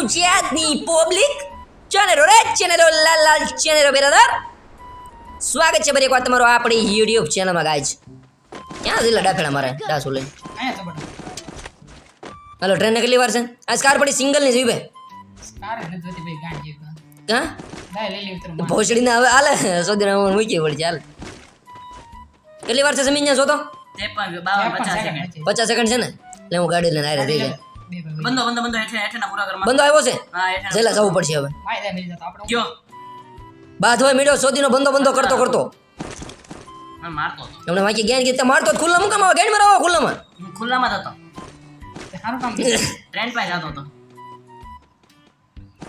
ગુજરાતની પબ્લિક ચેનલો રે ચેનલો લાલ લાલ ચેનલો બેરાદાર સ્વાગત છે ફરી એકવાર તમારું આપણી યુટ્યુબ ચેનલમાં ગાઈઝ ક્યાં દિલા ડાફેડા મારે ડાસુ લઈ અહીંયા તો બટા હાલો ટ્રેન ને કેટલી વાર છે આ કાર પડી સિંગલની જોઈ બે કારે નથી જોતી ભાઈ ગાંઠ જેવી હા દાય લઈ લેવી તારું માન. ભોસડીને હવે હાલે સોદી હું મૂકી પડી ચાલ કેટલી વાર છે જમીન ત્યાં જોતો ત્રેપન બાવન ત્રેપન પચાસ સેકન્ડ સેકન્ડ છે. પચાસ સેકન્ડ છે ને એટલે હું ગાડી લઈને આરે થઈ જાય બંધો બંધો બંધો હેઠે હેઠેના પૂરા કરવા બંધો આવ્યો છે? હા હેઠે જેલા જવું પડશે હવે. માય દે મિલી જતો આપણે. ગયો. બાદ હોય મીડો સોદીનો બંધો બંધો કરતો કરતો. મને મારતો હતો. એમને વાંકી જ્ઞાન ગીત મારતો ખુલ્લા મુકામ આવે? ગેન મારો ખુલ્લામાં. હું ખુલ્લામાં જ હતો. તે સારું કામ ટ્રેન પાસે જતો હતો.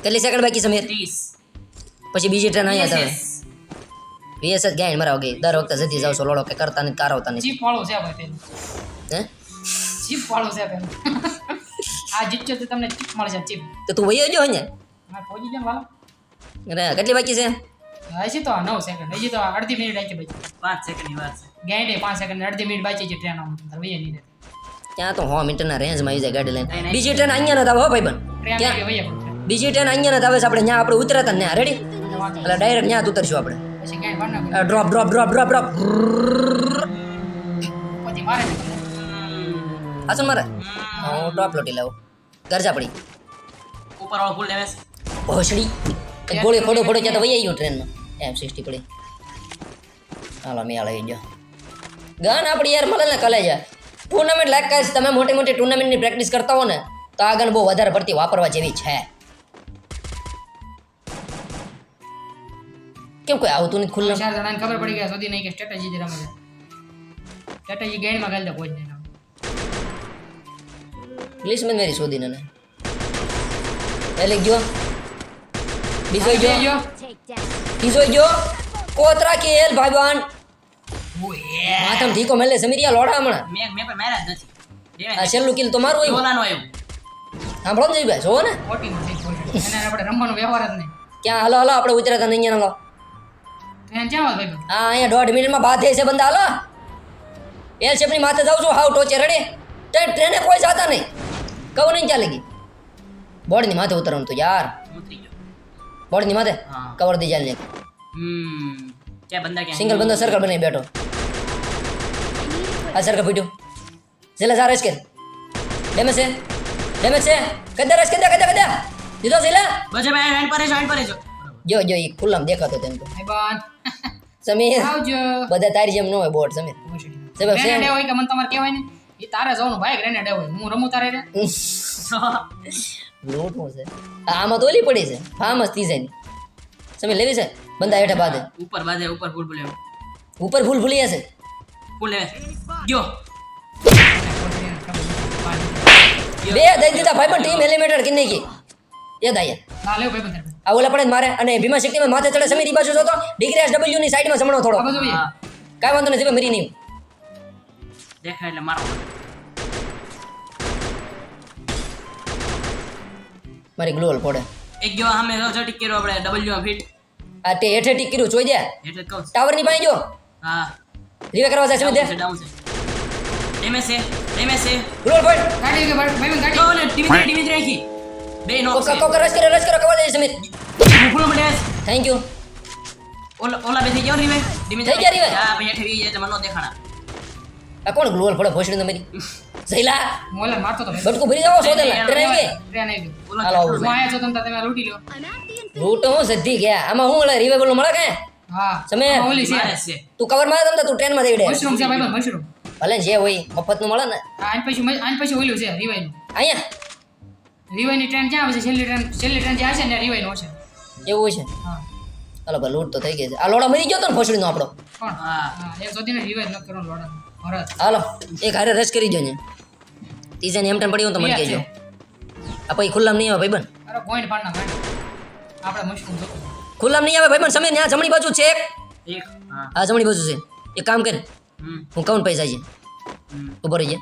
કેટલી સેકન્ડ બાકી સમીર ત્રીસ. પછી બીજી ટ્રેન અહીંયા આવે. VSS. વીએસ જ ગાયન મરાવ ગઈ દર વખતે જતી જાવ છો લોડો કે કરતા નથી કારવતા નથી. જીપ વાળો છે ભાઈ પેલું. હે? જીપ વાળો છે પેલું આ જીતજો તો તમને ચીપ મળશે ચીપ તો તું વયો જો અહીંયા હા પહોંચી જાવ વાલો. અરે કેટલી બાકી છે? હજી તો નવ સેકન્ડ હજી તો અડધી મિનિટ બાકી બચી પાંચ સેકન્ડની વાત છે ગાંઠે પાંચ સેકન્ડ અડધી મિનિટ બાકી છે ટ્રેન આમ તાર વૈયા નહીં. ત્યાં તો હો મિનિટના રેન્જમાં આવી જાય ગાડી લઈને. બીજી ટ્રેન અહીંયા નથી આવે હો ભાઈ બન બીજી ટ્રેન અહીંયા નથી આવે છે આપણે ત્યાં આપણે ઉતરતા ને રેડી એટલે ડાયરેક્ટ ત્યાં ઉતરશું આપણે. ના. Drop drop drop drop drop પછી મારે? કરે. હું ટોપ લોટી લાવું. ગરજા પડી. ઉપર વાળો ફૂલ લેવેસ ભોસડી ગોળી ફોડો ફોડો ત્યાં તો વહી ગયું ટ્રેનમાં. એમ સિક્સટી પડી. હાલો મેળ આવી ગયો. ગન આપણી યાર મળે ને કલેજા. ટુર્નામેન્ટ લાયક કાંઈ તમે મોટી મોટી ટુર્નામેન્ટની પ્રેક્ટિસ કરતા હો ને તો આ ગન બહુ વધારે પડતી વાપરવા જેવી છે. કેમ કોઈ આવતું નથી ખુલ્લું? ચાર જણાને ખબર પડી ગયા સુધી નહીં કે સ્ટ્રેટેજી જ રમે છે. સ્ટ્રેટેજી ગેમમાં ગાલી દે કોઈ. પ્લીઝ મને મેરી શોધી ને એટલે ગયો બીજો ગયો બીજો ગયો કોતરા કેલ ભાઈબાન માથમ ઠીકો મેલે સમીરિયા લોડા હમણાં મે મે પર મેરા નથી આ છેલ્લું કિલ તો મારું આવ્યું ઓલાનો આવ્યું સાંભળો ને ભાઈ જોવો ને ખોટીનું છે, એને આપણે રમવાનો વ્યવહાર જ નહીં ક્યાં હાલો હાલો આપણે ઉતર્યા હતા અહીંયા હાલો હા અહીંયા દોઢ મિનિટમાં બાદ છે બંદા હાલો એલ શેપની માથે જાઉં છું હાવ ટોચે રડે ટ્રેને કોઈ જાતા નહીં કહું નહીં ચાલે ગઈ બોર્ડની માથે ઉતરવાનું તો યાર ઉતરી ગયો બોર્ડની માથે હા. કવર દી ચાલ ને હમ ક્યાં બંદા ક્યાં સિંગલ બંદો સર્કલ બની બેઠો આ સર્કલ પીટ્યું જેલા જા રસ કે ડેમેજ છે ડેમેજ છે કદા રસ કદા કદા કદા દીધો જેલા બજે ભાઈ હેન્ડ પર હેન્ડ પર જો જો જો ઈ ખુલ્લામ દેખાતો તેમ તો ભાઈ બાન સમીર આવજો બધા તારી જેમ ન હોય બોર્ડ સમીર સાહેબ, ગ્રેનેડ હોય કે મને તમારે કહેવાય ને એ તારે જવાનું ભાઈ ગ્રેનેડ આવે હું રમું તારે રે? લૂંટ છે. આમાં તો ઓલી પડી છે. ફાર્મસ તીજાની તમે લેવી છે? બંદા હેઠા બાદે ઉપર બાદે ઉપર ફૂલ ફૂલ. લેવું ઉપર ફૂલ ભૂલી હશે. ફૂલે. ગયો. બે દઈ દીધા ભાઈ પણ ટીમ એલિમેટર નહીં કે? યાદ આયા. ના લેવ ભાઈ બંદર આ ઓલા પડે મારે અને ભીમા શક્તિમાં માથે ચડે સમીર ઈ બાજુ જોતો. ડિગ્રી એસ ડબલ્યુ ની સાઈડમાં જમણો થોડો. કાઈ વાંધો નથી મરી નહીં. દેખાય એટલે મારો મારી ગ્લોલ પડે. એક ગયો સામે જો ટિક કર્યો આપણે ડબલ્યુ માં ફિટ. આ તે હેઠે ટીક કર્યું જોઈ દે. એટલે કહું ટાવરની પાસે જો. હા. રીવે કરવા જાય સમીર દે ડાઉન છે. ડેમેજ છે ડેમેજ છે. ગ્લોલ ગાડી કે ભાઈ મેં ગાડી. ઓલે ટીવી ટીવી રાખી. બે નો કોકા કોકા રશ કરો રશ કરો કવર દે સમીર. ફૂલ મળે થેન્ક યુ ઓલા ઓલા બે થઈ ગયો રીવે ધીમે થઈ ગયા રીવે? હા ભાઈ હેઠે વી જાય મને નો દેખાણા. આ કોણ ગ્લોલ પડે ભોસડી તમારી જઈલા મોલા મારતો તો બટકું ભરી જાવ સોદે ટ્રેન આવી ટ્રેન આવી ગયું માયા છો. તમે તમે લૂટી લો લૂટો હું સધી ગયા. આમાં હું મળે રીવે બોલો મળે કે હા. તમે? ઓલી છે. મારે છે. તું કવરમાં તમતા તું ટ્રેનમાં દેવડે મશરૂમ છે ભાઈ મશરૂમ ભલે જે હોય મફતનું મળે ને. આન પછી આન પછી ઓલું છે રિવાઈ નું. અહીંયા? રિવાઈ ની ટ્રેન ક્યાં આવે છે છેલ્લી ટ્રેન છેલ્લી ટ્રેન જે આવશે ને રિવાઈ નો છે. એવું છે? હા. ચાલો ભાઈ લૂટ તો થઈ ગઈ છે. આ લોડા મરી ગયો તો ને ભોસડી નો આપણો? પણ હા. હા એ સુધી ને રિવાઈ ન કરો લોડા હાલો એક હારે રસ કરી જો ને. તીજા એમ ટાઈમ પડ્યો તો મને કહેજો. આ પછી ખુલ્લામ નહીં આવે ભાઈબંધ. અરે પોઈન્ટ પાડના ભાઈ આપણે જોતું ખુલ્લામ નહીં આવે ભાઈબંધ સમીર ત્યાં જમણી બાજુ છે એક. હા. આ જમણી બાજુ છે. એક કામ કર. હું કઉન પૈસા છે. ઊભો રહી જા.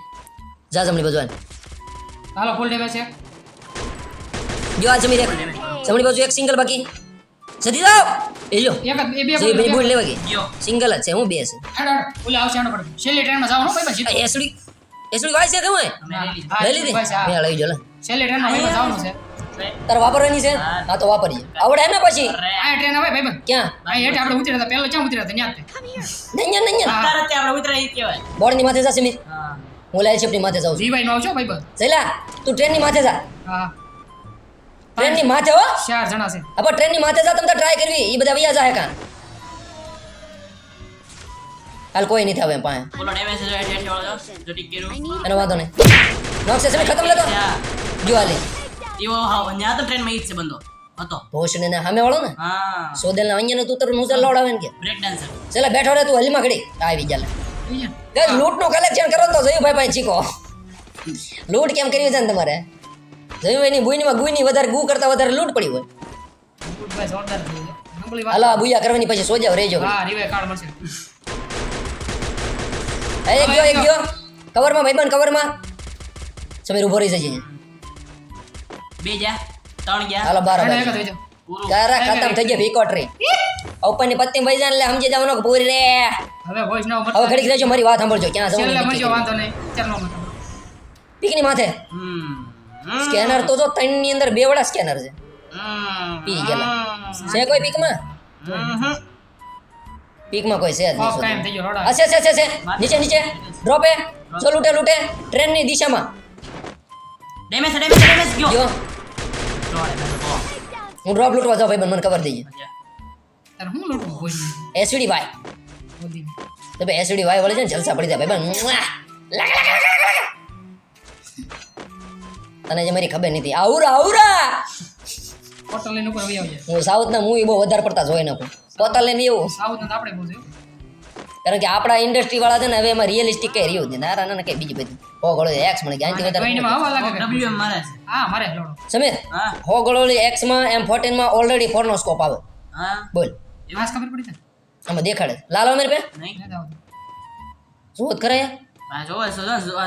જા જમણી બાજુ હાલ. હાલો ફૂલ ડેમેજ છે. જો આ જમી એક જમણી બાજુ એક સિંગલ બાકી. જતી જાઓ એ લો એક જ એ બે બે બોલ લેવા કે સિંગલ જ છે હું બે છે. હેડ હેડ ઓલે આવશે આનો પડે છેલ્લી ટ્રેનમાં જવાનું ભાઈ પછી એસડી એસડી વાય છે કે હું લઈ લીધું મે લઈ જો લે. છેલ્લી ટ્રેનમાં ભાઈ જવાનું છે. તારે વાપરવાની છે? હા. તો વાપરીએ. આવડે ને પછી? આ ટ્રેન આવે ભાઈ ક્યાં? ભાઈ હેઠ આપણે ઉતર્યા હતા પહેલા ક્યાં ઉતર્યા હતા ત્યાં નહીં નહીં નહીં. નૈયા અત્યારે તે આપણે ઉતરાય ઈ કહેવાય. બોર્ડની માથે જા સિમિત હા. લાઈલ શિફ્ટની માથે જાઉં છું. જીવાઈ નો આવજો ભાઈ બંધ. જયલા તું ટ્રેનની માથે જા. હા. ટ્રેનની માથે હો. ચાર જણા છે. અબ ટ્રેનની માથે જા તમે ટ્રાય કરવી. ઈ બધા વૈયા જાય કાં. હાલ કોઈ નહીં થાવે પાસે. બોલો ડેમેજ જો હેઠ હેઠ વાળો જો જો ટીક કર્યું. એનો વાંધો નહીં. નોક સેશન ખતમ લેતો જો હાલે. ઈવો હા ન્યા તો ટ્રેનમાં ઈ છે બંદો હતો. ભોસડી ને સામે વાળો ને? હા. સોદેલ ના અહીંયા તું તર મુસલ લોડાવે ને કે. બ્રેક ડાન્સર ચલા બેઠો રે તું હલીમાં ઘડી આવી જા લે. ને. લૂંટનું કલેક્શન કરો તો જોયું ભાઈ ભાઈ ચીકો. લૂટ કેમ કર્યું છે ને તમારે? જોયું એની ગુઈની વધારે ગુ કરતા વધારે લૂંટ પડી હોય. ભાઈ જોરદાર છે. હાલો આ બુયા કરવાની પછી સોજાવ રહેજો હા રિવાય કાર્ડ મળશે. એક ગયો એક ગયો. કવરમાં ભાઈબંધ કવરમાં. સમીર ઊભો રહી જજે. બે જા ત્રણ ગયા. હાલો બાર તારા ખતમ થઈ ગયા ભીકોટરી ઉપરની પત્તી ભાઈ જાય એટલે સમજી જાવનો કે પૂરી રે. હવે વોઇસ નો હવે. ઘડીક રહેજો મારી વાત સાંભળજો. ક્યાં છેલ્લે જવાનું વાંધો નહીં. ચાલો મત પીકની માથે. હમ. સ્કેનર તો જો ત્રણની અંદર બે વડા સ્કેનર છે હમ પી ગયેલા છે કોઈ પીકમાં હમ પીકમાં કોઈ છે જ ઓફ ટાઈમ નહીં થઈ ગયો રોડા આ છે છે છે છે નીચે નીચે ડ્રોપે જો લૂટે લૂટે ટ્રેનની દિશામાં ડેમેજ ડેમેજ ડેમેજ ગયો જો જોડે મેં તો હું ડ્રોપ લૂટવા જાઉં ભાઈ મને ખબર દઈએ તારે હું લૂંટવું voice ને? એસવીડી વાય બોલીને. તો ભાઈ એસવીડી વાય વળે છે ને જલસા પડી જાય ભાઈ મુઆ! લાગ, લાગ, લાગ, લાગ, લાગ. તને જે મારી ખબર નથી. આવરા આવરા! Portal લઈને ઉપર આવજે. હું સાઉથના મૂવી બહુ વધારે પડતા જોઈ નાખું. પોતા લઈને એવું. South આપણે બહુ છે. કારણ કે આપણા ઇન્ડસ્ટ્રી વાળા છે ને હવે એમાં રિયલિસ્ટિક કઈ રહ્યું નહીં. નારા ના કઈ બીજી બધી. હો ગળો એક્સ મને ક્યાંથી કોઈનેમાં વધારે મારે હા મારે સમીર હો. ગળો એક્સમાં એમ ફોર્ટીનમાં ઓલરેડી ફોર નો સ્કોપ આવે. હા. બોલ. આજ ખબર પડી છે? આમાં દેખાડે. લાલો અમીર પે નહીં. શું કરે? આ જો જો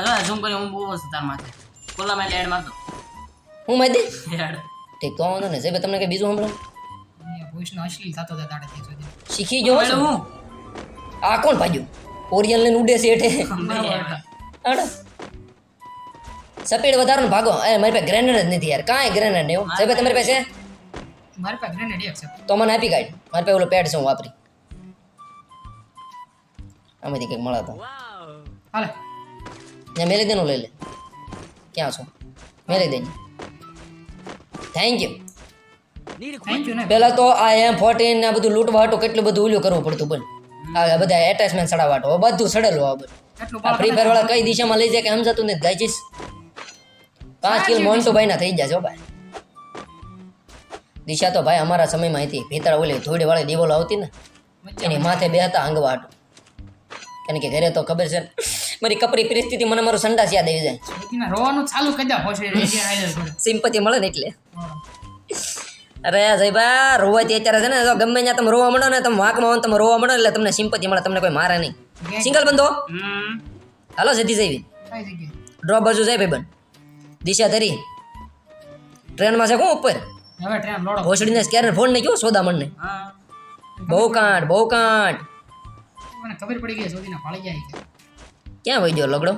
જો ઝૂમ કરી હું બહુ તાર માથે. ખુલ્લા માં એડ મારતો હું માહિતી એડ ઠીક તો વાંધો ને સાહેબ તમને કઈ બીજું સાંભળો? અહીંયા નો અશ્લીલ થતો દાડે ત્યાં સુધી. શીખી જો એટલે હું? આ કોણ ભાજ્યું ઓરિયલ ને ઉડે છે એઠે આડો સપેડ વધારો ને ભાગો. એ મારી પાસે ગ્રેનેડ જ નથી યાર. કાંઈ ગ્રેનેડ નહીં. સાહેબ તમારી પાસે છે? મારી પાસે ગ્રેનેડ એક છે. તો મને આપી કાઢ. મારી પાસે ઓલો પેડ છે હું વાપરી. આમાંથી કંઈક મળે તો. હાલે. ત્યાં મેલી દેનું લઈ લે. ક્યાં છો? મેલી દે થેન્ક યુ ને. પહેલા તો આ એમ ફોર્ટીન ને બધું લૂંટવા હતું કેટલું બધું ઓલું કરવું પડતું બોલ. આ બધા એટેચમેન્ટ સડાવવા હતો બધું સડેલું આ બધું. આ ફ્રી ફાયર વાળા કઈ દિશામાં લઈ જાય કે સમજાતું નથી? ગાઈજીસ પાંચ કિલ મોન્ટુ ભાઈ ના થઈ જશે ભાઈ. દિશા તો ભાઈ અમારા સમયમાં હતી. ભીતર ઓલી ધૂળ વાળી દિવાલો આવતી ને એની માથે બે હતા અંગવા હતું કારણ કે ઘરે તો ખબર છે ને, મારી કપરી પરિસ્થિતિ મને મારું સંડાસ યાદ આવી જાય. રોવાનું ચાલુ કરી દે જોડે. સિમ્પતિ મળે ને એટલે. અરે સાહેબા રોવાથી અત્યારે છે ને જો ગમે ત્યાં તમે રોવા મળો ને તમે વાંકમાં તમે રોવા મળો એટલે તમને સિમ્પતિ મળે તમને કોઈ મારે નહીં. સિંગલ બંધો? હાલો સીધી કઈ ડ્રોપ બાજુ જાય ભાઈ બન દિશા ધરી. ટ્રેનમાં છે કોણ ઉપર? હવે ટ્રેન લોડો. ભોસડીને સ્કેનર ફોન નહીં કયો સોદામણને. બહુ કાંટ બહુ મને ખબર પડી ગઈ સોદીના ફાળી જાય ક્યાં વહી ગયો લગડો?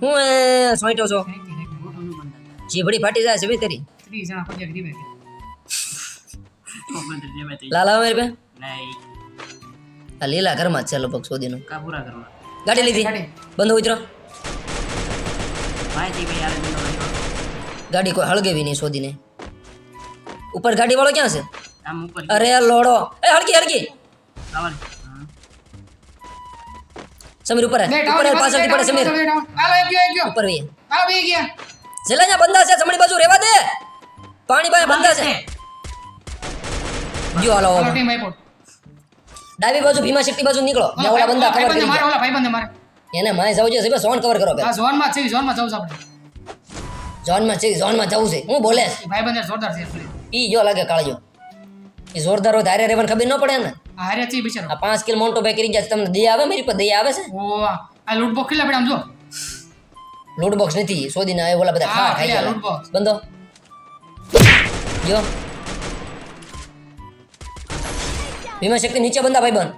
હું એ સોઈટો છો? જીભડી ફાટી જાય છે ભાઈ તારી લાલા મારી પે આ લીલા ઘરમાં જ છે લગભગ સોદીનો. ગાડી લીધી. બંધ ઉતરો ગાડી કોઈ હળગેવી નહીં શોધીને ઉપર ગાડી વાળો ક્યાં છે? આમ ઉપર અરે લોડો. એ હળકી હળકી સમીર ઉપર. ઉપર પાછળ પાછળથી પડે સમીર. હાલો એક ગયો એક ગયો. ઉપર વી હાલો બે ગયા. જેલા બંધા છે જમણી બાજુ રેવા દે. પાણી બાય બંધા છે. જો હાલો ડાબી બાજુ ભીમા શક્તિ બાજુ નીકળો. જ્યાં ઓલા બંધા કવર કરી મારે ઓલા ભાઈ ભાઈબંધે મારે. એને માય જવું છે સાહેબ સોન કવર કરો આ ઝોનમાં છે ઝોનમાં જવું છે આપણે. ઝોનમાં છે ઝોનમાં જવું છે. હું બોલે. ભાઈ ભાઈબંધે જોરદાર છે ઈ જો લાગે કાળજો. એ જોરદાર હોય ધારે રેવાને ખબર ન પડે ને હારે છે બિચારો. આ પાંચ કિલો મોન્ટો ભાઈ કરી ગયા તમને દયા આવે? મારી પર દયા આવે છે? ઓ આ લૂટ બોક્સ કેટલા પડ્યા આમ જો? લૂટ બોક્સ નથી. શોધીને આવે ઓલા બધા ખા ખાઈ ગયા. loot box. બંધો. જો. વિમા શક્તિ નીચે બંધા ભાઈ બંધ.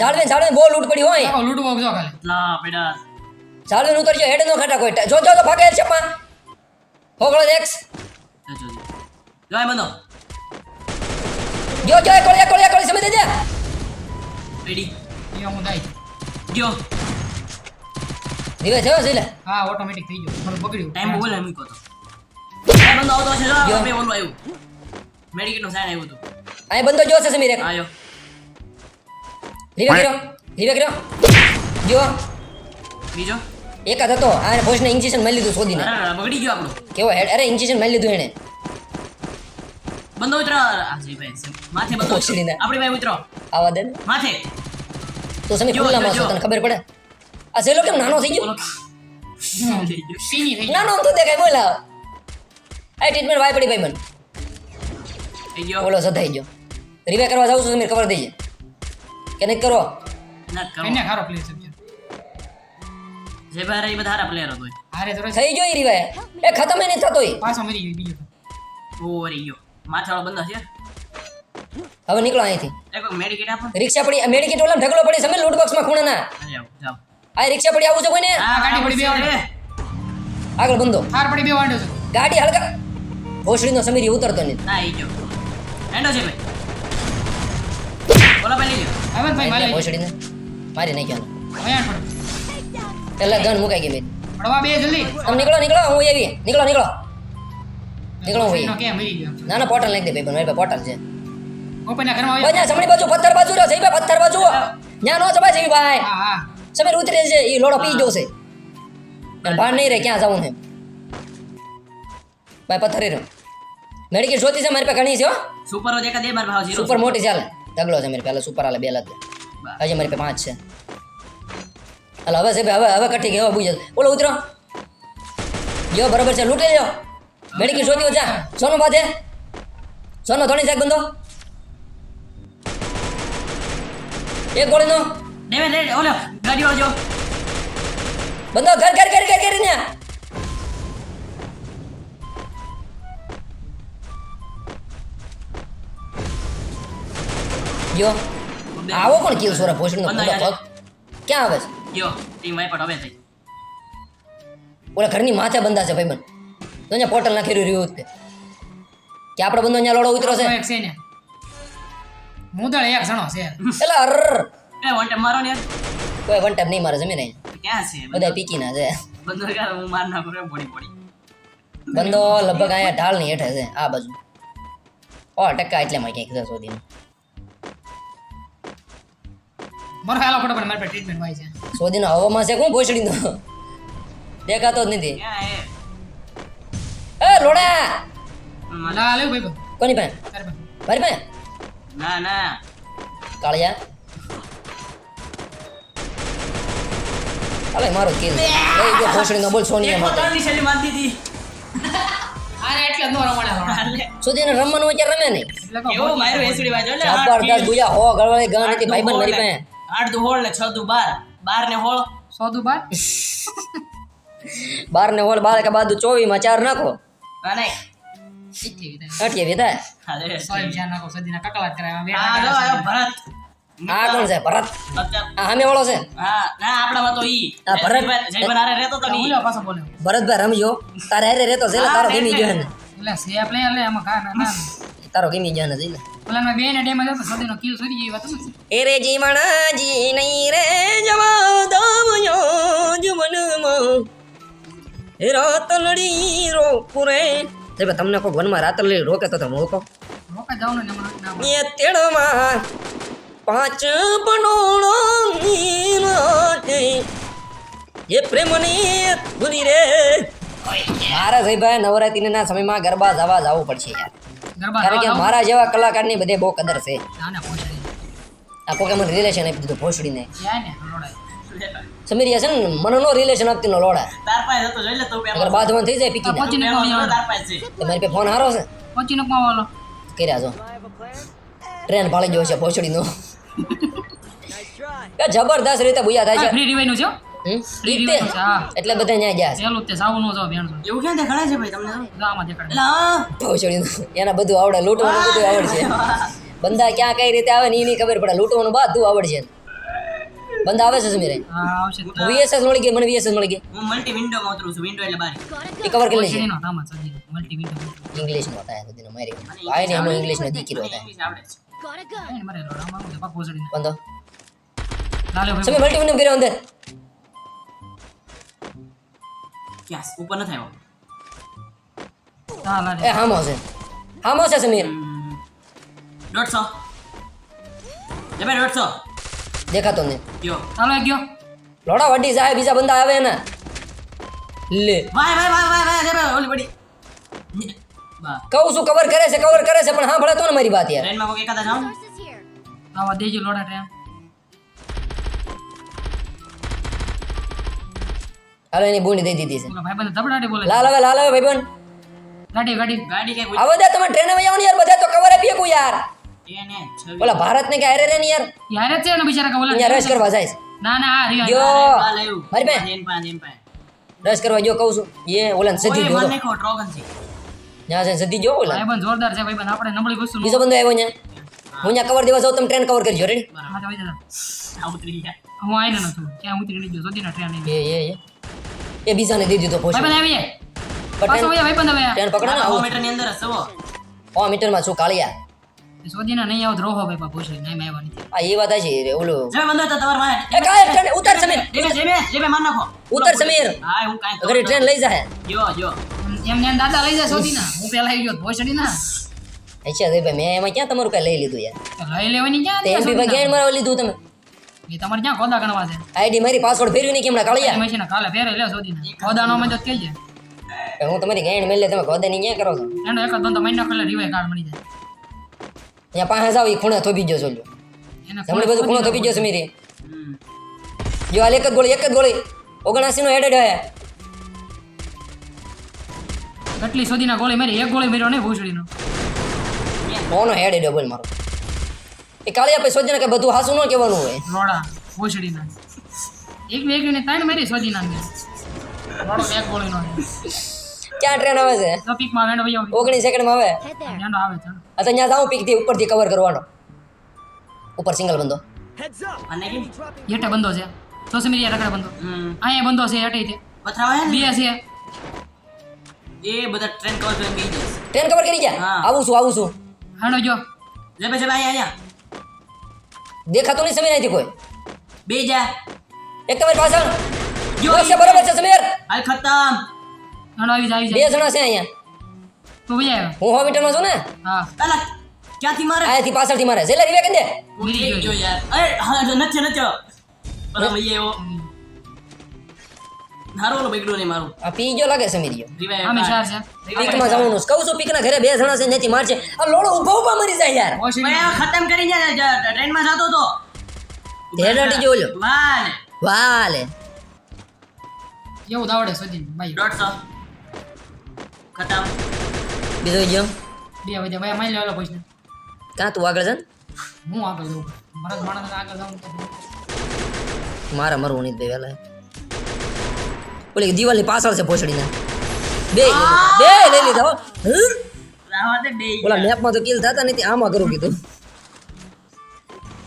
જાળવે ઝાડવે બહુ લૂટ પડી હોય. લૂટ બોક્સ જો ખાલી. ના પેડા. ચાલુ ઉતરજો હેડ નો ખાટા કોઈ. જો જો તો છે ચપ્પા હોગળો દેખ જો જો જો. આ બંધો. જો જો એક કોળી એક કોળી સમય દેજે રેડી એ હું દાઈ ગયો ધીરે થયો છે લે હા ઓટોમેટિક થઈ ગયો મારું બગડ્યું ટાઈમ બોલે મૂકો તો આ બંધો આવતો છે જો ગયો. બે ઓલું આવ્યું મેડિકેટનું સાઈન આવ્યું હતું અહીં બંધો જો છે સમીર એક આયો રીવે કર્યો રીવે કર્યો જો બીજો એક જ હતો આ ભોજને ઇન્જેક્શન મારી લીધું શોધીને બગડી ગયો આપણો કેવો હેડ અરે ઇન્જેક્શન મારી લીધું એને બંધો ઉતરો. આ ભાઈ માથે. આપણી ભાઈ ઉતરો. આવા દે માથે. તો સમીર જો, ખુલ્લામાં જો, તને ખબર પડે? આ સેલો કેમ નાનો થઈ ગયો? સીની થઈ નાનો તો દેખાય બોલા આ. ટ્રીટમેન્ટ વાય પડી ભાઈ બન થઈ ગયો. બોલો સધાઈ ગયો. રિવે કરવા જાવ છું તમે ખબર દેજે. કે નહીં કરો? ના કરો. એને ખારો પ્લેયર છે જે ભાઈ એ બધા હારા પ્લેયર હતો હારે તો થઈ ગયો રિવે એ ખતમ નહીં થતો પાછો મરી ગયો બીજો ઓ રે ગયો. માથે વાળો બંધો છે. હવે નીકળો અહીંથી. એક મેડિકેટ આપો. રિક્ષા પડી મેડિકેટ ઓલા ઢગલો પડી સમીર લૂટ બોક્સમાં ખૂણા ના જાઓ. આ રિક્ષા પડી આવું છે કોઈને? હા ગાડી પડી બે. આગળ બંધો. હાર પડી બે વાંડો છે. ગાડી હલકા ભોસડીનો સમીર ઉતરતો નહીં. ના ઈ હેન્ડો છે ભાઈ. બોલા ભાઈ લ્યો. હવે ભાઈ મારે ભોસડીને મારી નાખ્યો અહીંયા પડ પેલા ગન મુકાઈ ગઈ મેં. પડવા બે જલ્દી. તમે નીકળો નીકળો હું આવી. નીકળો નીકળો. નીકળો હું. સીનો આવી. કે મરી ગયો? ના ના પોટલ નાખી દે ભાઈ મારી પાસે પોટલ છે. ઓપનના ઘરમાં ભાઈ આવ્યો ત્યાં જમણી બાજુ પથ્થર બાજુ રહ્યો છે ભાઈ પથ્થર બાજુ. ત્યાં નો જવાય છે ભાઈ. હા હા. સમીર ઉતરે છે એ લોડો પી જશે અને બહાર નહીં રહે ક્યાં જવું છે? ભાઈ પથ્થર રહ્યો. મેડિકેટ જોતી છે મારી પાસે ઘણી છે હો. સુપર હોય એકા દે બાર ભાવ ઝીરો. સુપર મોટી ચાલે ઢગલો છે મારી પહેલા સુપર હાલે બે લાખ હજી મારી પાસે પાંચ છે. હાલ હવે છે ભાઈ, હવે હવે કટી ગયો હવે બુજ બોલો ઉતરો. જો બરોબર છે લૂંટી લેજો મેડિકેટ શોધી જા. સોનો બાધે. સોનો થોડી સાહેબ બંધો. એક ગોળીનો. દેવે લે ઓલો ગાડી વાળો બંધો ઘર ઘર ઘર ઘર ઘર ને જો આવો કોણ કિલ સોરા ભોસડીનો. ક્યાં આવે છે? ગયો. ટીમ વાઈપર હવે થઈ. ઓલા ઘરની માથે બંધા છે ભાઈબંધ. તો અહીંયા પોર્ટલ નાખી રહ્યું તે. કે આપણો બંદો અહીંયા લોડો ઉતરો છે. એક છે ને. મુદળ એક જણો છે. એટલે અર. એ વન મારો ને કોઈ વન નહીં મારે જમીન અહીં. ક્યાં છે? બધા પીકી ના છે બંદો યાર હું માર ના કરે બોડી બોડી. બંદો લગભગ અહીંયા ઢાલની હેઠે છે આ બાજુ. ઓ ટકા એટલે માં ક્યાંક છે શોધીને. મારો હાલો ફટાફટ મારી પાસે ટ્રીટમેન્ટ હોય છે. શોધીનો હવામાં છે કોણ ભોસડીનો દેખાતો જ નથી. ક્યાં એ? લોડા. લા આલે ભાઈ કોની પાસે? મારી પાસે? ના ના. કાળિયા. અલે મારો કિલ લઈ ગયો ભોસડીનો બોલ સોનિયા માટે. પોતાની શૈલી મારી હતી. અરે એટલે નો રમણા સુધી ને રમવાનું હોય રમે નહીં. એવો? માર્યો એસડી વાજો લે જબરદસ્ત ગુજા હો ગળવાળી ગાન હતી. ભાઈબંધ મારી પાસે. આઠ દુ હોળ ને છ દુ બાર. બાર ને હોળ. સોદું બાર? બાર ને હોલ બાર કે બાદ ચોવી માં ચાર નાખો. ના નહીં ઈથી વિદાય. સોય ધ્યાન રાખો સદીના કકળાટ કરાવ્યા બે આ જો આ ભરત આ કોણ છે ભરત આ સામે વાળો છે હા ના આપણામાં તો ઈ આ ભરત. જયભાઈ- હારે રહેતો તો ની પાછો બોલ્યો ભરતભાઈ રમજો તારે હારે રહેતો છે એટલે તારો ગમી એટલે. ગયો ને એટલે સે પ્લેયર લે એમાં કા ના ના તારો ગમી ગયો ને જઈને પેલા મેં બે ને ડેમેજ હતો સદીનો કિલ સુધી ગઈ વાત એ રે જીવણાજી નહીં એ રાતલડી રોકુરે. તે ભાઈ તમને કોઈ વનમાં રાતલડી રોકે તો તમે રોકો. રોકા જાવ ને એ તેડમાં પાંચ બનોળો એ પ્રેમની ભૂલી રે. મારા ભાઈ નવરાત્રીના સમયમાં ગરબા જવા જવું પડશે યાર. કારણ કે મારા જેવા કલાકારની બધે બહુ કદર છે. આ કોકે રિલેશન આપી દીધું ભોસડીને. યા સમીરિયા છે ને મને નો રિલેશન આપતી નો લોડા. તાર પાસે હતો જોઈ લે તું અગર બાંધવાન થઈ જાય પીકી પહોંચી નીકળો તાર પાસે છે. તમારી પાસે ફોન હારો છે. પહોંચી નકમાં વાલો કર્યા છો. ટ્રેન પાળી ગયો છે ભોસડીનો કે જબરદસ્ત રીતે બુયા થાય છે. ફ્રી રિવાઈ નું છે છે. એટલે બધા ન્યા ગયા છે. પેલું તે સાવ નો જો બેન એવું ક્યાં દેખાડે છે ભાઈ તમને? જો આમાં દેખાડે. લા હા. ભોસડીનું એના બધું આવડે લૂંટવાનું બધું આવડશે. બંદા ક્યાં કઈ રીતે આવે ને એની ખબર પડે. લૂંટવાનું બધું આવડશે. બંધ આવે છે સમીર હા વીએસએસ મળી ગઈ મને વીએસએસ મળી ગઈ. હું મલ્ટી વિન્ડોમાં ઉતરું છું વિન્ડો એટલે બારી. એ કવર કરી લેજે. શેરીનો નામ જ સજીવ. Multi window. ઇંગ્લિશમાં થાય સુધીનો મારી ભાઈ ને થાય ઇંગ્લિશ આવડે છે એને મારે રામા માં પાકો છે, પાક બંધો લાલે ભાઈ. સમીર મલ્ટી વિન્ડો કર્યો અંદર. ક્યાં? ઉપર ન થાય હા લાલે એ હામો છે. હામો છે સમીર દોઢસો. જમે દોઢસો. દેખાતો ને ગયો. ચાલો ગયો. લોડા વડી જાય બીજા બંદા આવે ને લે. વાય વાય વાય વાય વાય જરા ઓલી પડી કહું છું કવર કરે છે કવર કરે છે પણ હા ભળે તો ને મારી વાત યાર. ટ્રેનમાં કોઈ એકાદા જાઉં આવા દેજો લોડા ટ્રેન હાલો એની બુંડી દઈ દીધી છે. ભાઈ બંધ ધબડાટી બોલે લાલ હવે લાલ હવે ભાઈબંધ. ગાડી ગાડી ગાડી કે આવો દે તમે ટ્રેનમાં આવો ને યાર બધા તો કવર આપીએ કોઈ યાર. ઓલા ભારત ને કે હારે રે ને યાર? યારે છે ને બિચારા ઓલા અહીંયા રશ કરવા જાય ના ના આ રિયા જો મારી બેન. એન પાંચ એન પાંચ રશ કરવા જો કહું છું. એ ઓલા સદી જો મને ખો ડ્રોગન છે. ત્યાં છે સદી જો ઓલા. ભાઈબંધ જોરદાર છે ભાઈબંધ આપણે નબળી વસ્તુ બીજો બંદો આવ્યો અહીંયા. હું. અહીંયા કવર દેવા જાઉં તમે ટ્રેન કવર કરજો રેડી હા તો ભાઈ આ ઉતરી ગયા. હું આઈને નતું ક્યાં ઉતરી નહીં ગયો સોદીના ટ્રેન એ એ એ. એ બીજાને દઈ દીધો આવી પાછો ભાઈ ટ્રેન પકડો ને અંદર સો મીટરમાં શું કાળિયા. સોદીના નહીં આવત રોહો ભાઈ નહીં આ એ વાત છે રે ઓલું. જમે બંધો તો તમાર વાય એ કાંઈ ટ્રેન ઉતાર સમીર. જેમે જેમે જેમે માર નાખો. ઉતાર સમીર. હા હું કાઈ અગર ટ્રેન લઈ જાય જો જો. એમને એમ દાદા લઈ જાય સોદીના હું પેલા આવી ગયો ભોસડી ના અચ્છા દે ભાઈ મેં એમાં ક્યાં તમારું કઈ લઈ લીધું યાર? લઈ લેવાની ક્યાં તે બી ભાઈ ગેણ મારવા લીધું તમે. એ તમારે ક્યાં ખોદા ગણવા છે? આઈડી મારી પાસવર્ડ ફેરવી નહીં કેમણા કાળિયા. મશીન કાલે ફેરે લે સોદીના ખોદા નો મદદ હું તમારી ગેણ મેલે તમે ખોદે ની ક્યાં કરો છો? એનો એક ધંધો મહિના રિવાય કાર્ડ મળી જાય. અહીંયા પાસે જાવ એ ખૂણે થોભી ગયો એને જમણી બાજુ ખૂણો થોભી ગયો સમીરી. જો હાલ એક જ ગોળી એક જ ગોળી. ઓગણાસી નો હેડેડ હે. કેટલી સોદીના ગોળી મારી? એક ગોળી માર્યો નહીં ભૂસડીનો. મોનો હેડેડ બોલ મારો. એ કાળી આપણે સોજને કે બધું હાસું ન કહેવાનું હોય. રોડા ભૂસડીના. એક વેગીને ત્રણ મારી સોદીના ને રોડો એક ગોળીનો ક્યાં ટ્રેન આવે છે? તો વેંડો ભાઈ આવી? છે. અહીંયા જાઉં પીકથી ઉપરથી કવર કરવાનો. ઉપર સિંગલ બંદો અને હેઠે બંધો છે. તો સમીરી રખડે બંધો. અહીંયા બંદો છે હેઠે છે. પથરાવા બે છે. એ બધા ટ્રેન કવર કરી બેસી જશે ટ્રેન કવર કરી ગયા હા. આવું છું આવું છું. હાડો જો. જમે જમે અહીંયા અહીંયા. દેખાતો નહીં સમીર અહીંથી કોઈ. બે જા. એક તમારી પાછળ. જો છે, બરોબર છે સમીર. હાલ ખતમ. આવી જાય. બે જણા છે અહીંયા. તો ભાઈ આવ્યો હું છું ને? હા. અલા ક્યાંથી મારે? અહીંયાથી પાછળથી મારે. છેલ્લે રીવે કેમ દે. ગયો. યાર. અરે હા જો નચ્યો નચ્યો બરાબર ભાઈ એવો હારો ઓલો બગડ્યો નહીં મારું. આ પી ગયો લાગે સમીર ગયો રિવાઈવ ચાર છે. પીકમાં જવાનું. કહું છું પીકના ઘરે બે જણા છે નથી મારશે. આ લોડો મરી જાય યાર. ભોસડી ખતમ કરી જા ટ્રેનમાં જતો તો વાલ વાલે એવું દાવડે સજીન ભાઈ. દોઢસો. ખતમ. બીજો ગયો બે વાગે ભાઈ મારી લેવાલો પૈસા. કાં તું આગળ છે ને? હું આગળ જઉં? મારા માણસ આગળ જાઉં મારા મરવું નહીં બે વેલા. ઓલી દિવાલની પાછળ છે ભોસડીને. બે બે લઈ લીધા ઓલા મેપમાં તો કિલ થતા નથી આમાં કરું કીધું.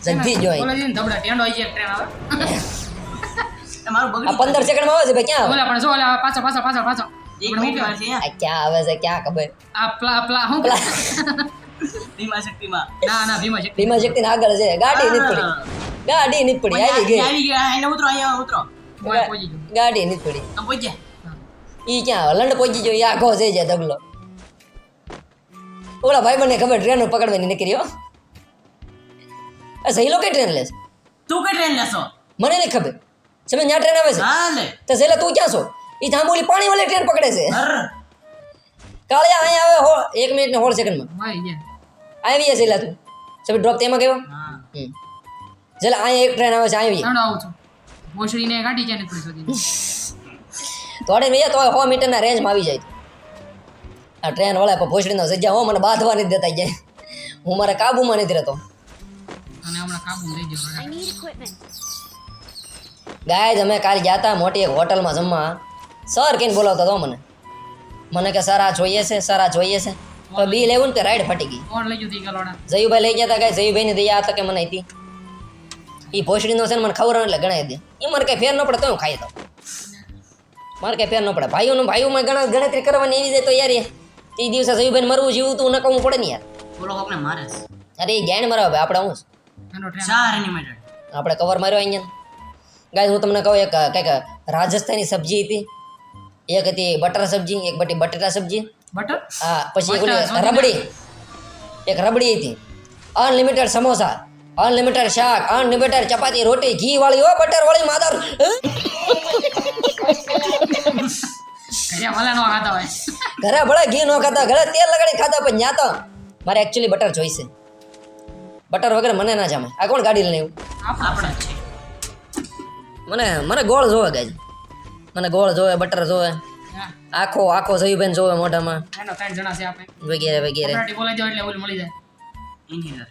જલ્દી જોઈ. પંદર સેકન્ડમાં આવે છે ભાઈ ક્યાં આવે? ઓલા પણ જો એક મિનિટ વાર છે? આ ક્યાં આવે છે? ક્યાં ખબર? આ પ્લા પ્લા હું પેલા શક્તિમાં. ના ના ભીમા છે ભીમા શક્તિ આગળ છે. ગાડી નથી પડી ગાડી નથી પડી આવી ગઈ. આવી ગયા. અહીંયા ઉતરો અહીંયા ઉતરો. હું આ પહોંચી ગયો ગાડી નથી પડી આમ પહોંચ્યા ઈ ક્યાં લંડ પહોંચી ગયો. ઈ આખો છે જે દગલો ઓલા ભાઈ મને ખબર ટ્રેન પકડવાની નીકળી હો. સહેલો કઈ ટ્રેન લેશ તું કઈ ટ્રેન લેશો? મને નહીં ખબર. સમજ ન્યા ટ્રેન આવે છે? તો સહેલા તું ક્યાં છો? ઈ જાંબુલી પાણી વાળી ટ્રેન પકડે છે. કાળિયા અહીંયા આવે હો એક મિનિટ ને હોળ સેકન્ડમાં આવી જશે એટલે તું. સબ ડ્રોપ તેમાં ગયો હા. હમ. અહીંયા એક ટ્રેન આવે છે આવી ચાલો આવું છું. ભોસડીને ગાડી ક્યાં સુધી થોડે મેં તો સો મીટરના રેન્જમાં આવી જાય. આ ટ્રેન વાળા પણ ભોસડીનો સજ્જા હો મને બાંધવા નથી દેતા જાય હું મારા કાબુમાં નથી રહેતો. અને હમણાં કાબુ લઈ. ગાય. અમે કાલે ગયા હતા મોટી એક હોટલમાં જમવા. સર કહીને બોલાવતા હતો મને. મને કે સર આ જોઈએ છે સર આ જોઈએ છે. તો બી લેવું ને તે રાઈડ ફટી ગઈ. કોણ લઈ ગયું તી ગલોડા. જયુભાઈ લઈ ગયા હતા ગાય જયુભાઈની દયા હતા કે મને હતી એ ભોસડીનો છે ને મને ખબર એટલે ગણાય દે. એ મને કઈ ફેર ન પડે તો હું ખાઈ તો મારે કઈ ફેર ન પડે. ભાઈઓનું ભાઈઓમાં ગણ ગણતરી કરવાની એવી જાય તો યાર એ દિવસે જયુભાઈ મરવું જીવું તું નકમું પડે ને યાર. બોલો મારે છે. અરે એ જ્ઞાન મરાવે ભાઈ આપણે હું છે? આપણે કવર માર્યો અહીંયા. ગાય હું તમને કહું એક કંઈક રાજસ્થાની સબ્જી હતી. એક હતી બટર સબ્જી એક બટી બટેટા સબ્જી. બટર? હા પછી એક? રબડી. એક રબડી હતી. અનલિમિટેડ સમોસા અનલિમિટેડ શાક અનલિમિટેડ ચપાતી રોટી ઘી વાળી ઓ બટર વાળી માદર. ઘરે ભલે ઘી નો ખાતા ઘરે તેલ લગાડી ખાતા પણ ન્યા તો મારે એકચ્યુઅલી બટર જોઈશે. બટર વગર મને ના જામે. આ કોણ ગાડી લઈને આવ્યું? મને મને ગોળ જોવે ગાય. મને ગોળ જોવે બટર જોવે. આખો આખો સયુબેન જોવે મોઢામાં. એનો ત્રણ જણા છે આપણે. વગેરે વગેરે. કોપરાટી બોલાઈ દો એટલે ઓલ મળી જાય. ઇન્હિલર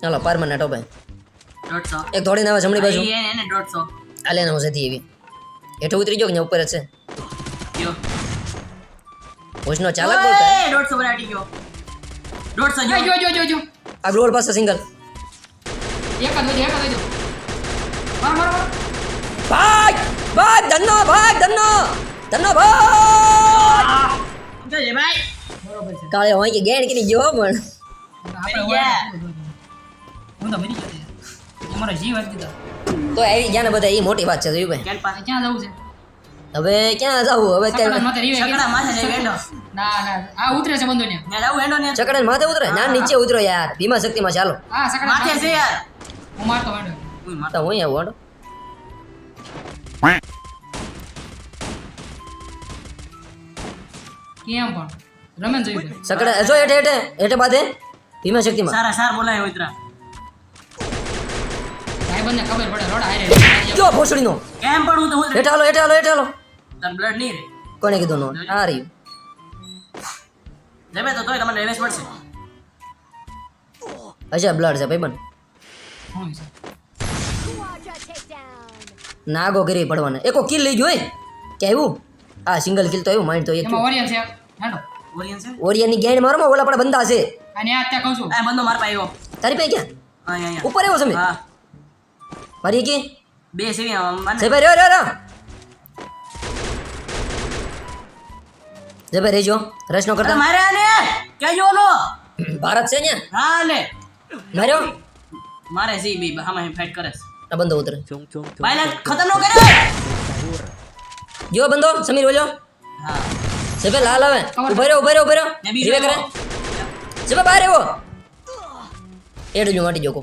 ચાલો પરમાનન્ટ હો ભાઈ. દોઢસો. એક થોડી આવે જમણી બાજુ. એને એને 150 આલે હું જતી એવી. હેઠે ઉતરી જાવ કે ઉપર છે? કયો ભુજનો ચાલક બોલતો હે. ઓય, દોઢસો ગયો. 150 જો જો જો જો. આ ગ્લોલ પાસે સિંગલ. એક વજો એક જ વજો માર માર માર. ભાગ! ભાગ ધન્નો ભાગ ધન્નો ધન્નો ભાગ જય ભાઈ બરોબર છે કાળે હોય કે ગેણ કરી ગયો પણ. હું તો મરી ગયો અમારો જીવ દીધો તો આવી ગયા ને બધા એ મોટી વાત છે જોયું ભાઈ. ક્યાં પાસે ક્યાં જવું છે હવે ક્યાં? જવું હવે ચકડા માથે જઈ વેંડો ના ના આ ઉતરે છે બંધો ને ત્યાં જાવું વેંડો ને ચકડા માથે ઉતરે ના નીચે ઉતરો યાર. ભીમા શક્તિમાં ચાલો. હા ચકડા માથે છે યાર. હું મારતો વાંડો તો હું આવું હાલો. કેમ પણ? રમેન જોઈ છે. ચકડે જો હેઠે હેઠે હેઠે બાંધે. ભીમા શક્તિમાં સારા સાર બોલાય ઉતરા ભાઈ બંને ખબર પડે રોડ હારે કયો ભોસડીનો. કેમ પણ હું તો હેઠે હાલો હેઠે હાલો હેઠે હાલો. તન બ્લડ નહીં રે. કોને કીધું નો? આ રહ્યું. જમે તો તોય તમને રેવેસ પડશે અચ્છા બ્લડ છે ભાઈ બન હું છે. નાગો કરી પડવાના એકો કિલ લઈ જોઈ કે આવ્યું? આ સિંગલ કિલ તો આવ્યું માઇન્ડ તો એક એમાં ઓરિયન છે. હેડો ઓરિયન છે? ઓરિયાની ગેંડ મારો માં ઓલા પણ બંધા છે. અને આ ત્યાં કહું છું. આ બંદો માર આવ્યો. તારી પાસે ક્યાં? અહીંયા ઉપર આવ્યો સમીર હા. મારી કે બે સેવી મને જય રે રહ્યો રહ્યો જબે રેજો રશનો રસ નો કરતા મારે આને. કેજો ઓલો. ભારત છે ને? હા લે માર્યો? મારે સી બી હામાં ફાઈટ કરે છે. આ બંધો ઉતરે ભાઈ ખતમ નો કરે જો બંધો સમીર બોલ્યો હા ભાઈ લાલ આવે ઊભા રહ્યો ઊભા રહ્યો ઊભા રહ્યો જીવે કરે ભાઈ બહાર આવ્યો એડ જો માટી જોકો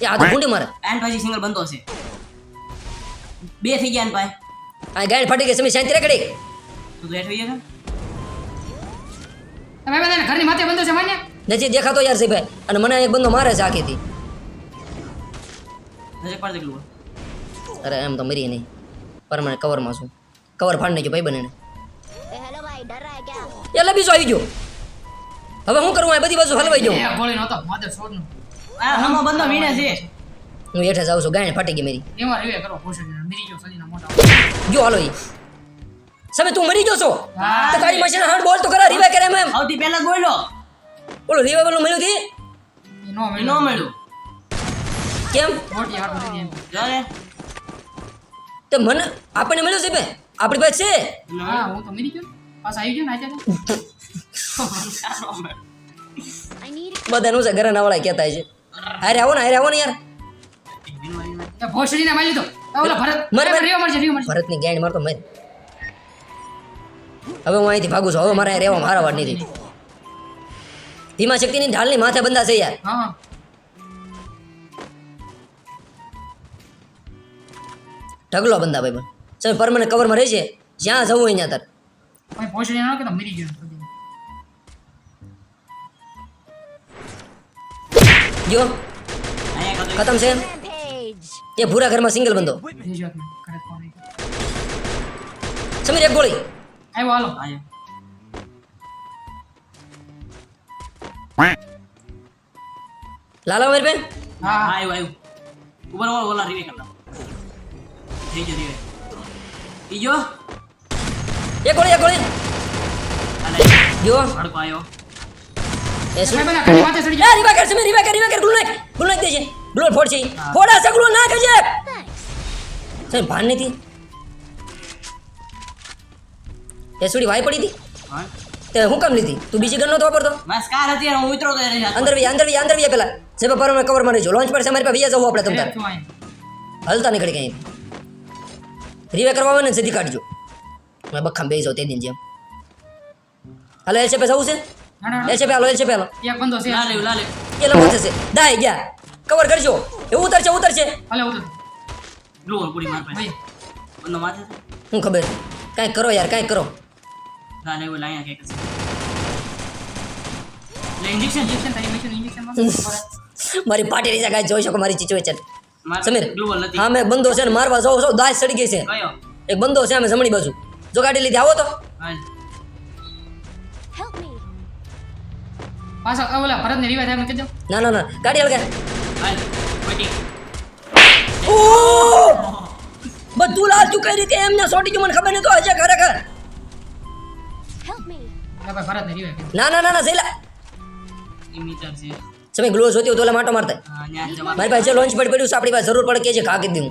એ આ તો ગુંડી મારે એન પછી સિંગલ બંધો છે બે થઈ ગયા ને ભાઈ આ ગાય ફાટી ગઈ સમીર શાંતિ રાખડી તું તો થઈ ગયા ભાઈ બધાને ઘરની માથે બંધો છે માન્ય નથી દેખાતો યાર સી ભાઈ અને મને એક બંધો મારે છે આખીથી અરે એમ તો મરી નહીં. પર મને કવરમાં છું. કવર ફાડ નાખ્યો ભાઈ બને એ હેલો એટલે બીજો આવી ગયો. હવે હું કરું? આ બધી બાજુ હલવાઈ જાઉં. હું હેઠે જાઉં છું. ગાયણ ફાટી ગઈ મેરી. ગયો જો હાલો ઈ. સમે તું મરી ગયો છો? તો તારી મશીન હાડ બોલ તો કરા રીવે કરે એમ સૌથી પહેલા બોલો ઓલો રીવે બોલું મળ્યું થી નો નો મળ્યું. કેમ? મોટી હાથ ભરી એમ. જો તે મને આપણને મળ્યો છે બે આપણી પાસે છે? હા હું તો મરી ગયો. પાછા આવી ગયો ને આજે તો. I need બધાનું છે ઘરે નાવાળા કહેતા છે. હારે આવો ને હારે આવો ને યાર. ભોસડીને મારી લીધો. ઓલા ભરત. મર. રીવા મળશે રીવા મળશે ભરતની ગેંડ મારતો મર હવે હું અહીંથી ભાગું છું. હવે મારે રહેવા મારા વાડ નથી ધીમા શક્તિની ઢાલની માથે બંધા છે યાર. હા. ઢગલો બંધા ભાઈ પણ. ચાલ પરમાનન્ટ કવરમાં રહી છે જ્યાં જવું અહીંયા તાર. ભાઈ ભોસડી ના કે મરી ગયો કતો ખતમ છે એ ભૂરા ઘરમાં સિંગલ બંધો. સમીર એક ગોળી. આવ્યો હાલો. આયો લાલા ભાઈ બેન? હા આવ્યો હા આવ્યું ઉપર ઓલા ઓલા રીવે કરતા થઈ જતી રહે ઈજો એ ગોળી એ ગોળી અલે જો હડકો આવ્યો એ શું ભાઈ સડી એ રીવા કર સમે રીવા કર રીવા કર ગુલ નાખ ગુલ નાખ દેજે ગ્લો ફોડ છે ફોડા છે ગ્લો નાખે છે Thanks. ભાન નથી એસડી સુડી વાય પડી હતી હા તે હું કામ લીધી તું બીજી ગન નતો વાપરતો બસ કાર હતી હું ઉતરો તો એને અંદર વી અંદર વી અંદર વી પેલા જે પર મને કવર મારી જો લોન્ચ પર છે મારી પાસે જવું આપણે તમને હલતા નીકળી કઈ રીવે કરવા આવે ને સીધી કાઢજો. મેં બખામ બેસી જાઉં તે દિન જેમ. હાલો એલ છે પે જવું છે? ના ના એલ છે પેલો હાલો એલ છે પેલો. એક બંધો છે. લાલે લાલે એ લંબો થશે. દાય ગયા. કવર કરજો. એ ઉતરશે ઉતરશે. હાલે ઉતર. ગ્લો પૂરી માર પાસે બંધો માથે હું ખબર? કાંઈક કરો યાર કાંઈક કરો. લા લેવ લાયા કે કે લે ઇન્જેક્શન ઇન્જેક્શન તારી મિશન ઇન્જેક્શન મારી પાર્ટી રીજા ગાય જોઈ શકો મારી સિચ્યુએશન માર સમીર હા મેં બંધો છે ને મારવા જાઉં છો. દાસ સડી ગઈ છે. એક બંદો છે અમે જમણી બાજુ. જો ગાડી લીધી આવો તો. પાછા ઓલા ભરત ને થાય ના ના ના. ગાડી હલકે બધું લાલ તું કઈ રીતે એમને સોટી ગયું? મને ખબર નહીં તો હજે ખરેખર. ને ના ના ના ના સહેલા ઇમિટર છે. તમે ગ્લો જોતી હોય તો ઓલા માટો મારતા. મારી પાસે જે લોન્ચ પેડ પડ્યું છે આપણી પાસે જરૂર પડે કે છે ખાકી દઉં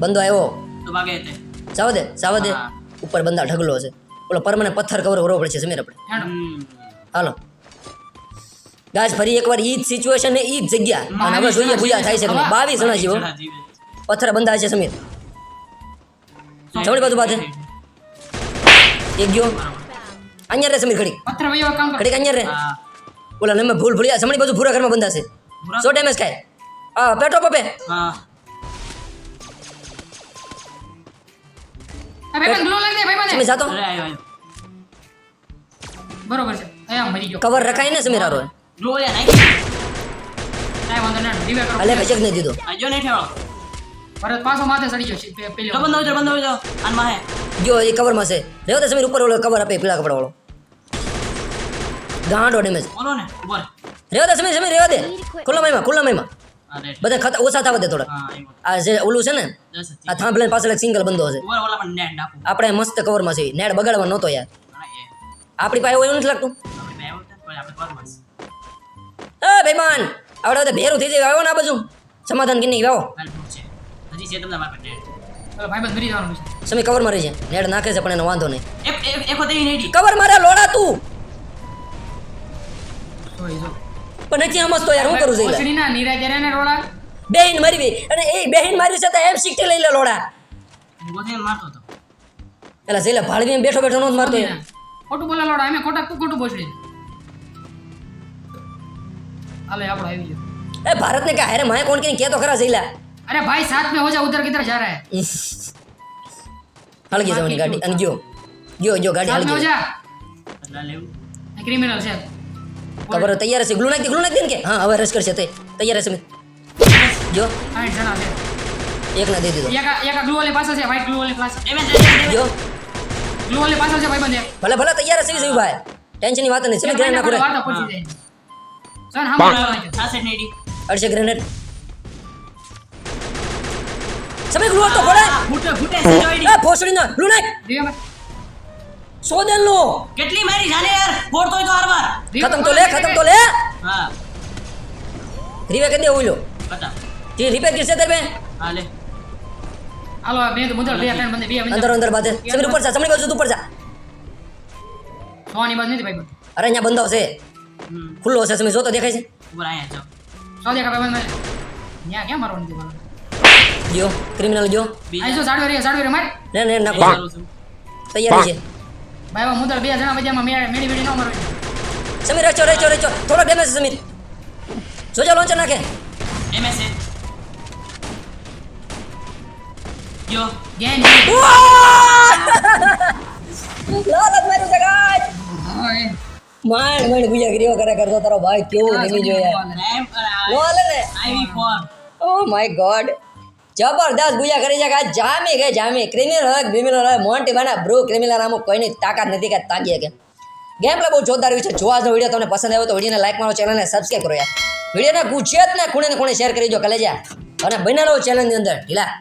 બંદો આવ્યો. તો ભાગે દે સાવ દે. ઉપર બંદા ઢગલો છે. ઓલો પરમાને પથ્થર કવર કરવો પડશે સમીર આપણે. હાલો. ગાજ ફરી એકવાર ઈ જ સિચ્યુએશન ને ઈ જ જગ્યા. અને હવે જોઈએ ભૂયા થાય છે કે. બાવીસ જણા જીવો. પથ્થર બંધા છે સમીર જમણી બાજુ પાસે એક ગયો. અહીંયા રે સમીર ઘડી. પથ્થર વયો કામ કર. ઘડીક અહીંયા રે ઓલા નમે ભૂલ ભૂલ્યા સમણી બાજુ ભૂરા ઘરમાં બંધાશે. સો ડેમેજ ખાય હા પેટો પપે. હા. અબે ભાઈ ગ્લો લાગ દે ભાઈ તમે મને જાતો. અરે આયો આયો. બરોબર છે. એ મરી ગયો. કવર રખાય ને સમીર આરો ગ્લો યા નાખી કાંઈ વાંધો ના કરો. અલે કચક નહીં દીધો. આજો જો ને ઠેળો ભરત પાછો માથે સડી ગયો છે. પે- બંધ આવજો બંધ આવજો આન માહે. જો એ કવરમાં છે. રેવો તો સમીર ઉપર ઓલો કવર આપે પીળા કપડા વાળો ગાંડો ડેમેજ બોલો. ને ઊભો રહે. રેવો તો સમીર સમીર રેવા દે. ખુલ્લા માઈમાં ખુલ્લા માઈમાં. બધા ખાતા ઓછા થવા દે થોડા આ જે ઓલું છે ને આ થાંભલે પાછળ એક સિંગલ બંધો રહે, નાખું. આપણે મસ્ત કવરમાં છે. નેટ બગાડવા નહોતો યાર. આપણી પાસે એવું નથી લાગતું. એ બેમાન આવડે બધા ભેરું થઈ જાય. આવો ને આ બાજુ. સમાધાન કરી નહીં આવો. સમય છે. કવર મારે છે. નેટ નાખે છે પણ એનો વાંધો નહીં. કવર મારે લોડા તું. પણ નથી સમજતો યાર હું કરું છું ઓછડી ના નીરા જ્યારે ને રોડા બેહીન મારી વી અને એ બેહીન મારી છે તો એમ સિક્સટી લઈ લે લોડા ગોથે મારતો હતો એટલે જઈને ભાડવી બેઠો બેઠો નો મારતો યાર. ખોટું બોલા લોડા અમે ખોટા તું ખોટું બોસડી હાલે આપણો આવી ગયો એ ભારત ને કે હારે માય કોણ કે તો ખરા જઈલા અરે ભાઈ સાથ में हो जा उधर किधर जा रहा है હળગી જવાની ગાડી અને ગયો ગયો ગયો ગાડી साथ में हो હળગી जा એટલે લેવું क्रिमिनल છે ખબર હોય, તૈયાર છે ગ્લુ નાખી ગ્લુ નાખી દે ને કે હા હવે રસ કરશે તે તૈયાર છે સમી જો આઠ જણા છે એક ના દે દીધો એક આ- એક ગ્લુ વાળી પાછળ છે વ્હાઈટ ગ્લુ વાળી પાછળ ડેમેજ ડેમેજ જો ગ્લુ વાળી પાછળ છે ભાઈ બંધ ભલે ભલે તૈયાર છે સમી ભાઈ ટેન્શનની વાત નહીં સમી ગ્રેનેડ નાખો રે વાર્તા પહોંચી જાય સન હા બોલો આ સેટ નહીં અડશે ગ્રેનેડ સમી ગ્લુ તો પડે ફૂટે ફૂટે છે જોઈડી એ ભોસડી ના ગ્લુ નાખ દિવ્યા સોદેલ નો કેટલી મારી જાને યાર? ફોડતો તો તો હારવાર. ખતમ તો લે ખતમ તો લે. હા. રીવે કરી દે ઓલો બતા. જે રિપેર કરશે તરબે હા લે. હાલો આ બે તો મુદર બે ત્રણ બંદે બે અંદર અંદર બાજે. સમીર ઉપર જા સમીર બાજુ ઉપર જા. સોની બાદ નથી ભાઈ અરે અહીંયા બંધો છે ખુલ્લો છે સમીર જો તો દેખાય છે. ઉપર આયા જાઓ. સો દેખા ભાઈ બંધ ન્યા ક્યાં મારવાનું છે મારે? જો ક્રિમિનલ જો આઈ જો સાડવે રે સાડવે રે માર? ને ને નાખો. તૈયારી છે. ભાઈ બા મુદ્દા બે જણા બજામાં મેળી મેળી ન મરવી સમીર રેચો રેચો રેચો. થોડો ડેમેજ સમીર. જોજો લોન્ચર નાખે. એમએસ યો ગેન લાલત મારું ગાય માંડ માંડ ગુજા કર્યો કરે કરતો તારો ભાઈ કેવો રમી જોયા ઓ માય ગોડ જબરદસ્ત ગુજા કરી છે જામી ગઈ, જામી. ક્રિમિનલ હોય ક્રિમિનલ હોય મોન્ટી બના બ્રો ક્રિમિનલ આમ કોઈની તાકાત નથી કે તાગી કે. ગેમ પ્લે બહુ જોરદાર વિશે જો વીડિયો તમને પસંદ આવ્યો તો વિડીયોને લાઈક મારો ચેનલને સબસ્ક્રાઈબ કરો યાર. વિડીયોને ગુજરાતના ખૂણે ખૂણે શેર કરી દો કલેજા અને બને રહો ચેનલની અંદર. ઢીલા.